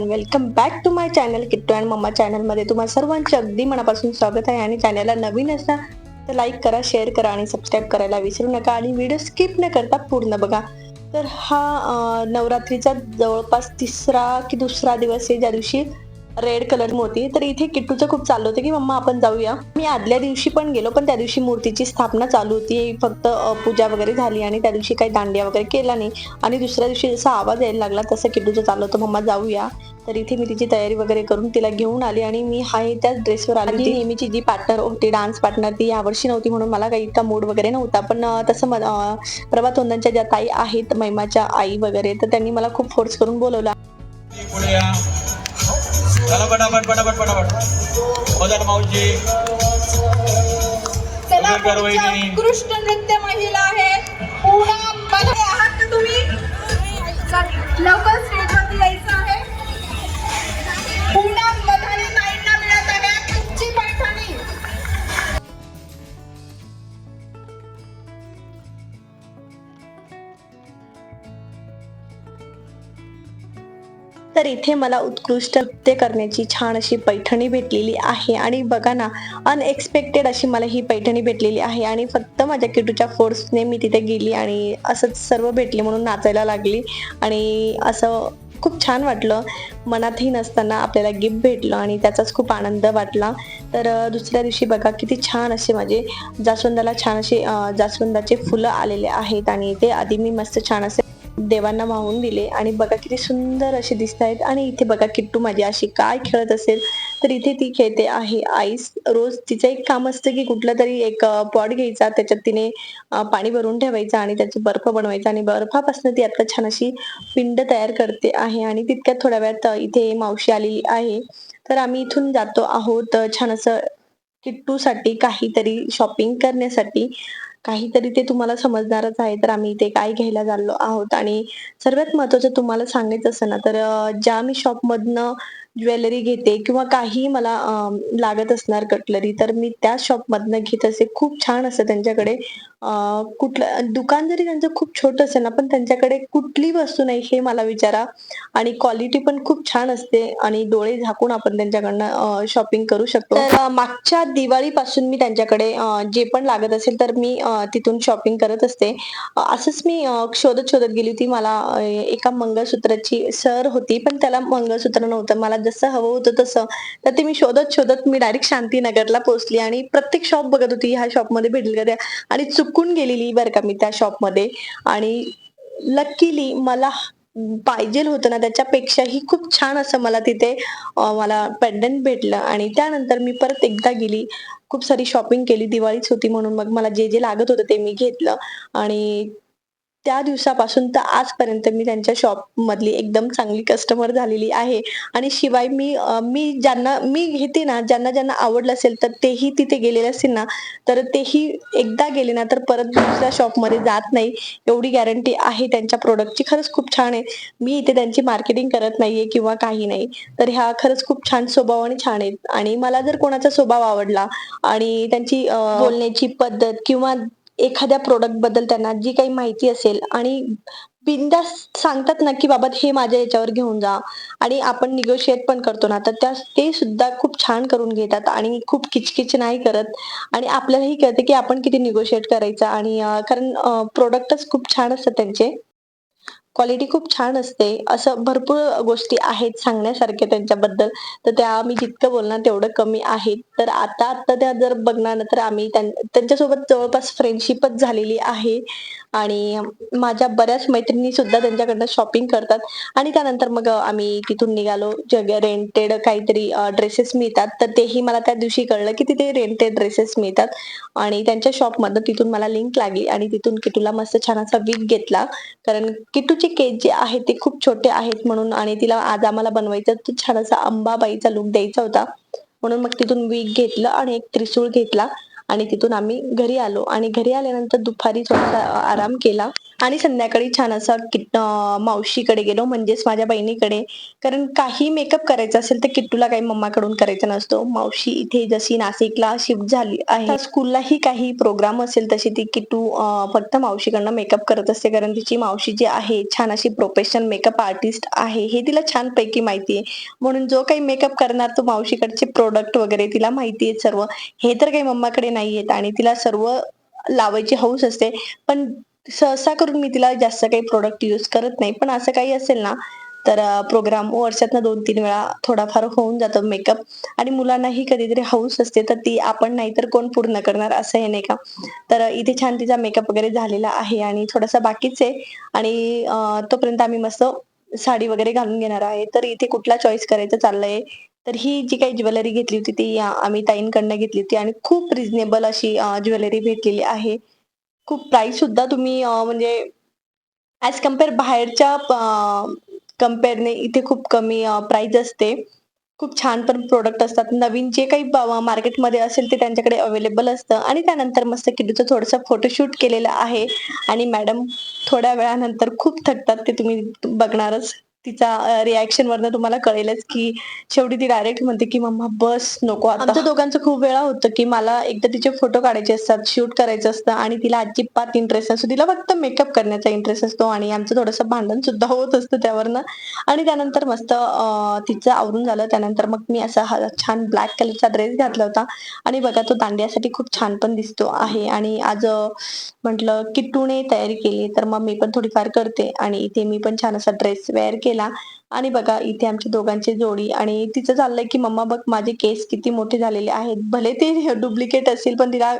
Everyone welcome back to my channel Kittu and mamma चॅनलमध्ये तुम्हाला सर्वांचे अगदी मनापासून स्वागत आहे. आणि चॅनलला नवीन असा तर लाईक करा शेअर करा आणि सबस्क्राईब करायला विसरू नका. आणि व्हिडिओ स्किप न करता पूर्ण बघा. तर हा नवरात्रीचा जवळपास तिसरा की दुसरा दिवस आहे ज्या दिवशी रेड कलर होती. तर इथे किट्टूचं खूप चाललं होतं की मम्मा आपण जाऊया. मी आदल्या दिवशी पण गेलो पण त्या दिवशी मूर्तीची स्थापना चालू होती. फक्त पूजा वगैरे झाली आणि त्या दिवशी काही दांडिया वगैरे केला नाही. आणि दुसऱ्या दिवशी जसा आवाज यायला लागला तसं किट्टूचं चाललं होतं मम्मा जाऊया. तर इथे मी तिची तयारी वगैरे करून तिला घेऊन आली आणि मी हाय त्याच ड्रेसवर आली होती. नेहमीची जी पार्टनर होती डान्स पार्टनर ती यावर्षी नव्हती म्हणून मला काही इतका मूड वगैरे नव्हता. पण तसं प्रभात वंदनच्या ज्या ताई आहेत महिमाच्या आई वगैरे तर त्यांनी मला खूप फोर्स करून बोलवलं. चला पटापट पटापट पटापट. मदर माऊजी. चला. उत्कृष्ट नृत्य महिला आहे. मध्ये आहात का तुम्ही? लवकर तर इथे मला उत्कृष्ट नृत्य करण्याची छान अशी पैठणी भेटलेली आहे. आणि बघा ना अनएक्सपेक्टेड अशी मला ही पैठणी भेटलेली आहे. आणि फक्त माझ्या किटूच्या फोर्सने मी तिथे गेली आणि असंच सर्व भेटले म्हणून नाचायला लागली. आणि असं खूप छान वाटलं. मनातही नसताना आपल्याला गिफ्ट भेटलं आणि त्याचाच खूप आनंद वाटला. तर दुसऱ्या दिवशी बघा किती छान असे माझे जास्वंदाला छान असे जास्वंदाचे फुलं आलेले आहेत. आणि ते आधी मी मस्त छान असे देवांना वाहून दिले. आणि बघा किती सुंदर असे दिसत आहेत. आणि इथे बघा किट्टू माझी अशी काय खेळत असेल. तर इथे ती खेळते आहे आईस. रोज तिचं एक काम असतं की कुठला तरी एक पॉट घ्यायचा. त्याच्यात तिने पाणी भरून ठेवायचं आणि त्याचं बर्फ बनवायचा. आणि बर्फापासून ती आता छान अशी पिंड तयार करते आहे. आणि तितक्यात थोड्या वेळात इथे मावशी आलेली आहे. तर आम्ही इथून जातो आहोत छान असं किट्टूसाठी काहीतरी शॉपिंग करण्यासाठी. काहीतरी ते तुम्हाला समजणारच आहे. तर आम्ही इथे काय घ्यायला चाललो आहोत. आणि सर्वात महत्वाचं तुम्हाला सांगायचं असं ना तर ज्या मी शॉपमधनं ज्वेलरी घेते किंवा काही मला लागत असणार कटलरी तर मी त्या शॉपमधनं घेत असे. खूप छान असं त्यांच्याकडे कुठलं दुकान जरी त्यांचं खूप छोटं असेल ना पण त्यांच्याकडे कुठली वस्तू नाही हे मला विचारा. आणि क्वालिटी पण खूप छान असते आणि डोळे झाकून आपण त्यांच्याकडनं शॉपिंग करू शकतो. तर मागच्या दिवाळीपासून मी त्यांच्याकडे जे पण लागत असेल तर मी तिथून शॉपिंग करत असते. असंच मी शोधत शोधत गेली होती. मला एका मंगळसूत्राची सर होती पण त्याला मंगळसूत्र नव्हतं. मला जसं हवं होतं तसं. तर ते मी शोधत शोधत मी डायरेक्ट शांतीनगरला पोहोचली आणि प्रत्येक शॉप बघत होती ह्या शॉपमध्ये भेटेल का त्या. आणि चुकून गेलेली बरं का मी त्या शॉपमध्ये आणि लकीली मला पाहिजे होतं ना त्याच्यापेक्षाही खूप छान असं मला तिथे मला पेंडंट भेटलं. आणि त्यानंतर मी परत एकदा गेली. खूप सारी शॉपिंग केली. दिवाळीच होती म्हणून मग मला जे जे लागत होतं ते मी घेतलं. आणि त्या दिवसापासून तर आजपर्यंत मी त्यांच्या शॉप मधली एकदम चांगली कस्टमर झालेली आहे. आणि शिवाय मी मी ज्यांना मी घेते ना ज्यांना ज्यांना आवडलं असेल तर तेही तिथे गेलेले असतील ना तर तेही एकदा गेले ना तर परत दुसऱ्या शॉपमध्ये जात नाही. एवढी गॅरंटी आहे त्यांच्या प्रोडक्टची खरंच खूप छान आहे. मी इथे त्यांची मार्केटिंग करत नाहीये किंवा काही नाही. तर ह्या खरंच खूप छान स्वभाव आणि छान आहेत. आणि मला जर कोणाचा स्वभाव आवडला आणि त्यांची बोलण्याची पद्धत किंवा एखाद्या प्रोडक्टबद्दल त्यांना जी काही माहिती असेल आणि बिंदास सांगतात ना की बाबा हे माझ्या याच्यावर घेऊन जा आणि आपण निगोशिएट पण करतो ना तर त्या ते सुद्धा खूप छान करून घेतात आणि खूप किचकिच नाही करत. आणि आपल्यालाही कळते की आपण किती निगोशिएट करायचं आणि कारण प्रोडक्टच खूप छान असतात त्यांचे. क्वालिटी खूप छान असते. असं भरपूर गोष्टी आहेत सांगण्यासारख्या त्यांच्याबद्दल. तर त्या मी जितकं बोलणार तेवढं कमी आहे तर आता आता त्या जर बघणार ना तर आम्ही त्यांच्यासोबत जवळपास फ्रेंडशिपच झालेली आहे. आणि माझ्या बऱ्याच मैत्रिणी सुद्धा त्यांच्याकडनं शॉपिंग करतात. आणि त्यानंतर मग आम्ही तिथून निघालो. जग रेंटेड काहीतरी ड्रेसेस मिळतात तर तेही मला त्या दिवशी कळलं की तिथे रेंटेड ड्रेसेस मिळतात. आणि त्यांच्या शॉपमधनं तिथून मला लिंक लागली आणि तिथून किटूला मस्त छान असा विक घेतला. कारण किटूचे केस जे आहेत ते खूप छोटे आहेत म्हणून आणि तिला आज आम्हाला बनवायचं छान असा अंबाबाईचा लुक द्यायचा होता. म्हणून मग तिथून वीक घेतलं आणि एक त्रिशूळ घेतला. आणि तिथून आम्ही घरी आलो. आणि घरी आल्यानंतर दुपारी थोडासा आराम केला. आणि संध्याकाळी छान असा किट मावशीकडे गेलो म्हणजेच माझ्या बहिणीकडे. कारण काही मेकअप करायचा असेल तर किट्टूला काही मम्माकडून करायचा नसतो. मावशी इथे जशी नाशिकला शिफ्ट झाली आहे. स्कूललाही काही प्रोग्राम असेल तशी ती किट्टू फक्त मावशीकडनं मेकअप करत असते. कारण तिची मावशी जी आहे छान अशी प्रोफेशनल मेकअप आर्टिस्ट आहे. हे तिला छानपैकी माहिती आहे. म्हणून जो काही मेकअप करणार तो मावशीकडचे प्रोडक्ट वगैरे तिला माहिती आहेत सर्व. हे तर काही मम्माकडे नाही आहेत. आणि तिला सर्व लावायची हौस असते. पण सहसा करून मी तिला जास्त काही प्रोडक्ट यूज करत नाही. पण असं काही असेल ना तर प्रोग्राम वर्षातनं दोन तीन वेळा थोडाफार होऊन जातो मेकअप आणि मुलांनाही कधीतरी हौस असते तर ती आपण नाही तर कोण पूर्ण करणार असं हे नाही का? तर इथे छान तिचा मेकअप वगैरे झालेला आहे आणि थोडासा बाकीच आहे. आणि तोपर्यंत आम्ही मस्त साडी वगैरे घालून घेणार आहे. तर इथे कुठला चॉईस करायचं चाललंय? तर ही जी काही ज्वेलरी घेतली होती ती आम्ही ताईंकडनं घेतली होती. आणि खूप रिझनेबल अशी ज्वेलरी भेटलेली आहे. खूप प्राईस सुद्धा तुम्ही म्हणजे ऍज कंपेअर बाहेरच्या कम्पेअरने इथे खूप कमी प्राईज असते. खूप छान पण प्रोडक्ट असतात. नवीन जे काही मार्केटमध्ये असेल ते त्यांच्याकडे अवेलेबल असतं. आणि त्यानंतर मस्त किडूचं थोडंसं फोटोशूट केलेलं आहे. आणि मॅडम थोड्या वेळानंतर खूप थकतात ते तुम्ही बघणारच. तिचा रिॲक्शन वरनं तुम्हाला कळेलच की शेवटी ती डायरेक्ट म्हणते की मम्मा बस नको आता. आमच्या दोघांचं खूप वेळा होतं की मला एकदा तिचे फोटो काढायचे असतात शूट करायचं असतं आणि तिला अजिबात इंटरेस्ट असतो तिला फक्त मेकअप करण्याचा इंटरेस्ट असतो आणि आमचं थोडंसं भांडण सुद्धा होत असतं त्यावरनं. आणि त्यानंतर मस्त तिचं आवरून झालं. त्यानंतर मग मी असा छान ब्लॅक कलरचा ड्रेस घातला होता. आणि बघा तो दांडियासाठी खूप छान पण दिसतो आहे. आणि आज म्हटलं किट्टूने तयारी केली तर मग मी पण थोडीफार करते. आणि इथे मी पण छान असा ड्रेस वेअर केला. केला. आणि बघा इथे आमच्या दोघांची जोडी आणि तिचं चाललंय की मम्मा बघ माझे केस किती मोठे झालेले आहेत. भले ते डुप्लिकेट असतील पण तिला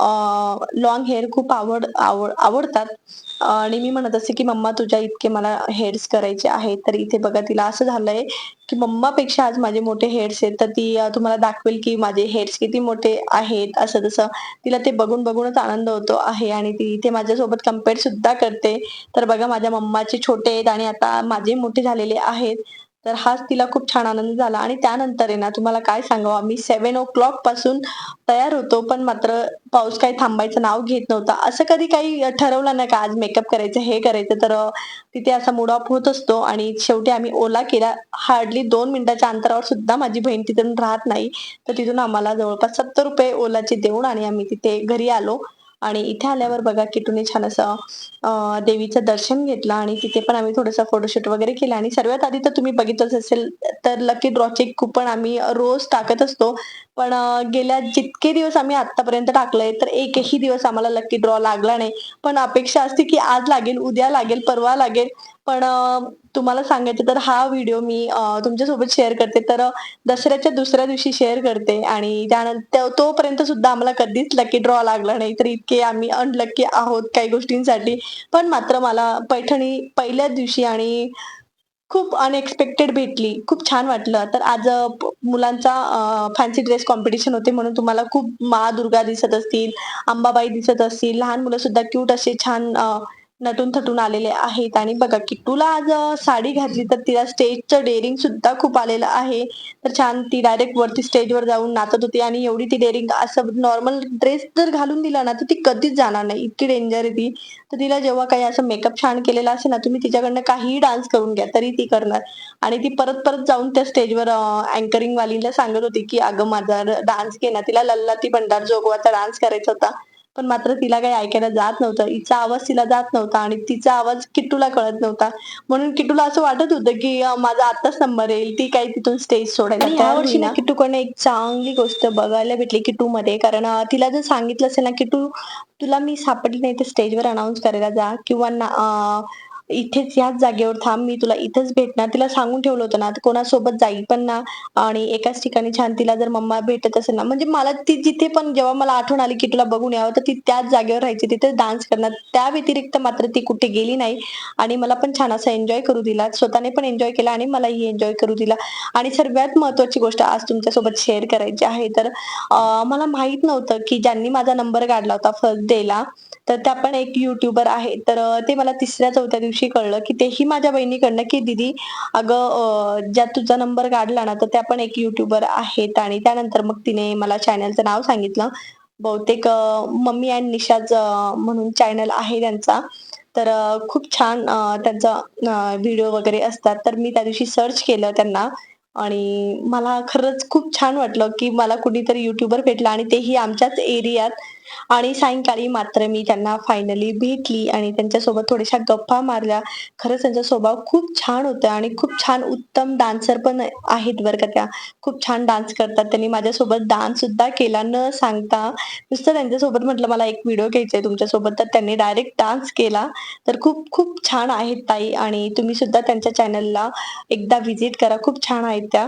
लॉंग हेअर खूप आवड आवड आवडतात. आणि मी म्हणत असे की मम्मा तुझ्या इतके मला हेअर्स करायचे आहेत तर इथे बघा तिला असं झालंय की मम्मापेक्षा आज माझे मोठे हेअर्स आहेत तर ती तुम्हाला दाखवेल की माझे हेअर्स किती मोठे आहेत असं तसं. तिला ते बघून बघूनच आनंद होतो आहे आणि ती इथे माझ्यासोबत कंपेअर सुद्धा करते. तर बघा माझ्या मम्माचे छोटे आहेत आणि आता माझे मोठे झालेले आहेत. तर हाच तिला खूप छान आनंद झाला. आणि त्यानंतर आहे ना तुम्हाला काय सांगावं? आम्ही सेव्हन ओ क्लॉकपासून तयार होतो पण मात्र पाऊस काही थांबायचं नाव घेत नव्हता. असं कधी काही ठरवलं नाही का आज मेकअप करायचं हे करायचं? तर तिथे असा मूड ऑफ होत असतो. आणि शेवटी आम्ही ओला केला. हार्डली दोन मिनिटाच्या अंतरावर सुद्धा माझी बहीण तिथून राहत नाही. तर तिथून आम्हाला जवळपास सत्तर रुपये ओलाचे देऊन आणि आम्ही तिथे घरी आलो. आणि इथे आल्यावर बघा किटूने छान असं देवीचं दर्शन घेतलं आणि तिथे पण आम्ही थोडंसं फोटोशूट वगैरे केलं. आणि सर्वात आधी तर तुम्ही बघितलंच असेल तर लकी ड्रॉचे कुपन आम्ही रोज टाकत असतो. पण गेल्या जितके दिवस आम्ही आतापर्यंत टाकलंय तर एकही दिवस आम्हाला लकी ड्रॉ लागला नाही. पण अपेक्षा असते की आज लागेल उद्या लागेल परवा लागेल. पण तुम्हाला सांगायचं तर हा व्हिडिओ मी तुमच्यासोबत शेअर करते. तर दसऱ्याच्या दुसऱ्या दिवशी शेअर करते आणि त्यानंतर तोपर्यंत सुद्धा आम्हाला कधीच लकी ड्रॉ लागला नाही. तर इतके आम्ही अनलक्की आहोत काही गोष्टींसाठी. पण मात्र मला पैठणी पहिल्याच दिवशी आणि खूप अनएक्सपेक्टेड भेटली. खूप छान वाटलं. तर आज मुलांचा फॅन्सी ड्रेस कॉम्पिटिशन होते म्हणून तुम्हाला खूप मा दुर्गा दिसत असतील अंबाबाई दिसत असतील लहान मुलं सुद्धा क्यूट असे छान नटून थटून आलेले आहेत. आणि बघा किट्टूला आज साडी घातली तर तिला स्टेजचं डेअरिंग सुद्धा खूप आलेलं आहे. तर छान ती डायरेक्ट वरती स्टेजवर जाऊन नाचत होती आणि एवढी ती डेअरिंग असं नॉर्मल ड्रेस जर घालून दिला ना तर ती कधीच जाणार नाही. इतकी डेंजर आहे ती. तर तिला जेव्हा काही असं मेकअप छान केलेला असेल ना तुम्ही तिच्याकडनं काहीही डान्स करून घ्या तरी ती करणार. आणि ती परत परत जाऊन त्या स्टेजवर अँकरिंग वालीला सांगत होती की अगं माझा डान्स घे ना. तिला लल्ला ती भंडार जोगवाचा डान्स करायचा होता. पण मात्र तिला काही ऐकायला जात नव्हतं. हिचा आवाज तिला जात नव्हता आणि तिचा आवाज किट्टूला कळत नव्हता. म्हणून किट्टूला असं वाटत होतं की माझा आताच नंबर येईल. ती काही तिथून स्टेज सोडायला. ना किट्टूकडनं एक चांगली गोष्ट बघायला भेटली किट्टू मध्ये कारण तिला जर सांगितलं असेल ना किट्टू तुला मी सापडली नाही तर स्टेजवर अनाऊन्स करायला जा. किंवा इथेच याच जागेवर थांब मी तुला इथेच भेटणार. तिला सांगून ठेवलं होतं ना कोणासोबत जाईल पण ना. आणि एकाच ठिकाणी छान तिला जर मम्मा भेटत असेल ना म्हणजे मला ती जिथे पण जेव्हा मला आठवण आली की तुला बघून यावं तर ती त्याच जागेवर राहायची तिथे डान्स करणार. त्या व्यतिरिक्त मात्र ती कुठे गेली नाही. आणि मला पण छान असा एन्जॉय करू दिला. स्वतःने पण एन्जॉय केला आणि मलाही एन्जॉय करू दिला. आणि सर्वात महत्वाची गोष्ट आज तुमच्यासोबत शेअर करायची आहे तर मला माहीत नव्हतं की ज्यांनी माझा नंबर काढला होता फर्स्ट डेला तर त्या पण एक युट्यूबर आहे तर ते मला तिसऱ्या चौथ्या दिवशी कळलं की तेही माझ्या बहिणीकडनं की दीदी अगं ज्या तुझा नंबर काढला ना तर त्या पण एक युट्यूबर आहेत आणि त्यानंतर मग तिने मला चॅनलचं नाव सांगितलं. बहुतेक मम्मी अँड निशाज म्हणून चॅनल आहे त्यांचा. तर खूप छान त्यांचा व्हिडिओ वगैरे असतात. तर मी त्या दिवशी सर्च केलं त्यांना आणि मला खरंच खूप छान वाटलं की मला कुणीतरी युट्यूबर भेटला आणि तेही आमच्याच एरियात आणि सायंकाळी मात्र मी त्यांना फायनली भेटली आणि त्यांच्यासोबत थोड्याशा गप्पा मारल्या. खरंच त्यांचा स्वभाव खूप छान होता आणि खूप छान उत्तम डान्सर पण आहेत बरं का त्या. खूप छान डान्स करतात. त्यांनी माझ्यासोबत डान्स सुद्धा केला. न सांगता नुसतं त्यांच्यासोबत म्हटलं मला एक व्हिडिओ घ्यायचा आहे तुमच्यासोबत. तर त्यांनी डायरेक्ट डान्स केला. तर खूप खूप छान आहेत ताई आणि तुम्ही सुद्धा त्यांच्या चॅनलला एकदा व्हिजिट करा. खूप छान आहेत त्या.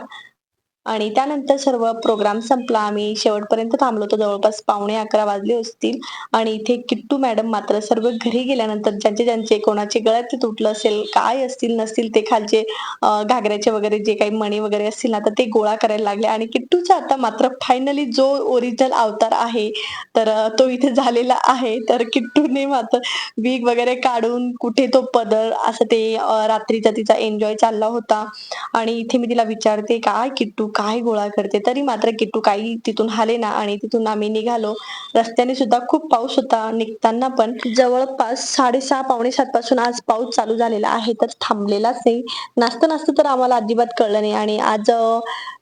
आणि त्यानंतर सर्व प्रोग्राम संपला. आम्ही शेवटपर्यंत थांबलो होतो. जवळपास पावणे अकरा वाजले असतील. आणि इथे किट्टू मॅडम मात्र सर्व घरी गेल्यानंतर ज्यांचे ज्यांचे कोणाचे गळ्यात तुटलं असेल काय असतील नसतील ते खालचे घागऱ्याचे वगैरे जे काही मणी वगैरे असतील ना तर ते गोळा करायला लागले. आणि किट्टूचा आता मात्र फायनली जो ओरिजिनल अवतार आहे तर तो इथे झालेला आहे. तर किट्टूने मात्र वीग वगैरे काढून कुठे तो पदर असं ते रात्रीचा तिचा एन्जॉय चालला होता. आणि इथे मी तिला विचारते काय किट्टू काय गोळा करते तरी मात्र किट्टू काही तिथून हाले ना आणि तिथून आम्ही निघालो. रस्त्याने सुद्धा खूप पाऊस होता निघताना पण जवळपास साडेसहा पावणे सात पासून आज पाऊस चालू झालेला आहे तर थांबलेलाच नाही. नाचता नाचता तर आम्हाला अजिबात कळलं नाही आणि आज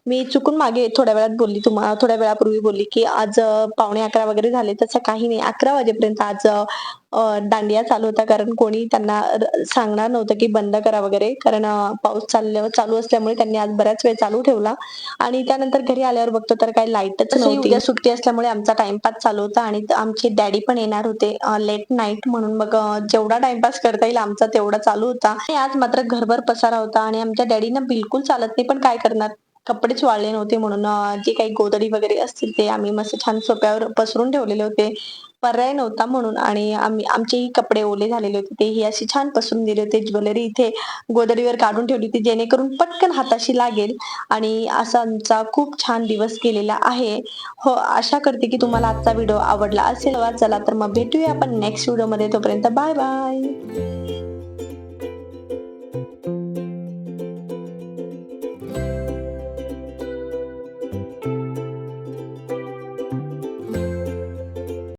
मी चुकून मागे थोड्या वेळात बोलली तुम्हाला थोड्या वेळापूर्वी बोलली की आज पावणे अकरा वगैरे झाले तसं काही नाही अकरा वाजेपर्यंत आज दांडिया चालू होता. कारण कोणी त्यांना सांगणार नव्हतं की बंद करा वगैरे. कारण पाऊस चालल्यावर चालू असल्यामुळे त्यांनी आज बऱ्याच वेळ चालू ठेवला. आणि त्यानंतर घरी आल्यावर बघतो तर काही लाईटच नव्हती. सुट्टी असल्यामुळे आमचा टाइमपास चालू होता आणि आमचे डॅडी पण येणार होते लेट नाईट म्हणून. मग जेवढा टाइमपास करता येईल आमचा तेवढा चालू होता. आणि आज मात्र घरभर पसारा होता आणि आमच्या डॅडीना बिलकुल चालत नाही. पण काय करणार? कपडेच वाळले नव्हते म्हणून जे काही गोदडी वगैरे असतील ते आम्ही मस्त छान सोप्यावर पसरून ठेवलेले होते. पर्याय नव्हता म्हणून आणि आम्ही आमचेही कपडे ओले झालेले होते. तेही अशी छान पसरून दिले होते. ज्वेलरी इथे गोदडीवर काढून ठेवली होती जेणेकरून पटकन हाताशी लागेल. आणि असा आमचा खूप छान दिवस गेलेला आहे. हो आशा करते की तुम्हाला आजचा व्हिडिओ आवडला असेल. चला तर मग भेटूया आपण नेक्स्ट व्हिडिओमध्ये. तोपर्यंत बाय बाय.